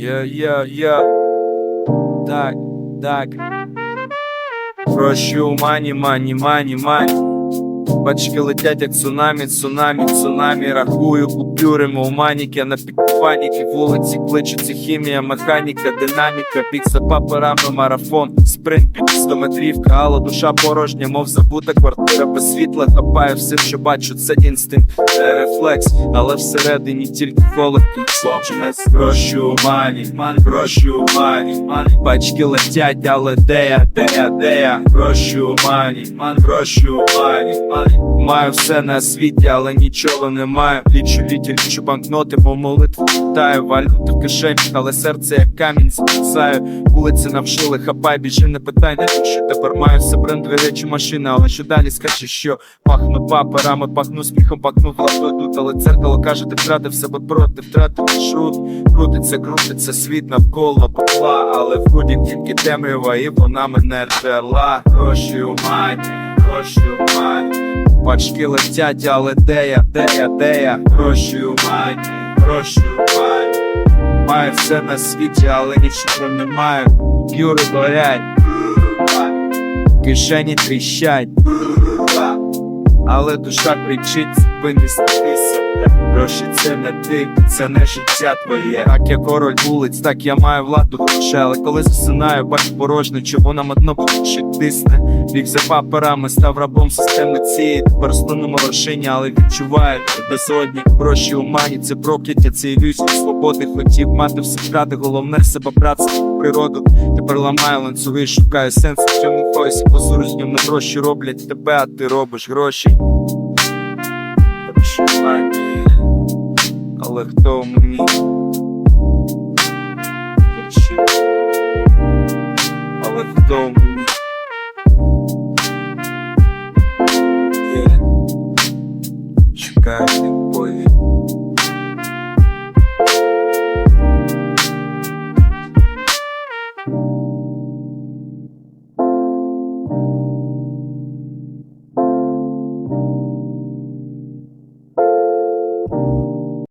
Я, я, я. Так, так. Прощу мані, мані, мані, мані. Бачки летять як цунамі, цунамі, цунамі. Рахую купюри, мов маніки, на пікпаніки, вулиці кличуться хімія, механіка, динаміка, пікса паперами, марафон, спринт, під 100 метрівка, але душа порожня, мов забута квартира без світла, хапає все, що бачу, це інстинкт, це рефлекс, але всередині тільки і слабкінець. Прощу мані, прощу мані. Бачки летять, але де я, де я, де я? Прощу мані, прощу мані. Маю все на світі, але нічого не маю. Лічу літі, лічу банкноти, бо молитву читаю, валюти в кишені, але серце як камінь записаю. Вулиці навчили, хапай, біжи, не питай, навіщо тепер маю все брендові речі машини, але що далі скажи, що пахну паперами, пахну сміхом, пахну тут, але дзеркало каже, ти втратив себе проти, втратив маршрут. Крутиться, крутиться, світ навколо попла, але в ході тільки темрява, і вона мене рвела. Гроші у мані, у. Пачки летять, але де я, де я, де я? Гроші у мані, гроші у мані. Маю все на світі, але нічого не маю. Юри горять, кишені тріщать, але душа кричить, зупинись тися. Гроші це не ти, це не життя твоє. Так я король вулиць, так я маю владу грошей, але коли засинаю, бачу чи вона одно ще тисне. Біг за паперами, став рабом системи цієї. Тепер сну на але відчуваю тебе сьогодні Гроші у мані, це прокляття, це ілюзія свободи. Хотів мати все втрати, головне себе в природу. Тепер ламаю ланцюги, шукаю сенс в цьому поясі Позорюзням на гроші роблять тебе, а ти робиш Гроші але хто мені? Але хто мені? Чекайте.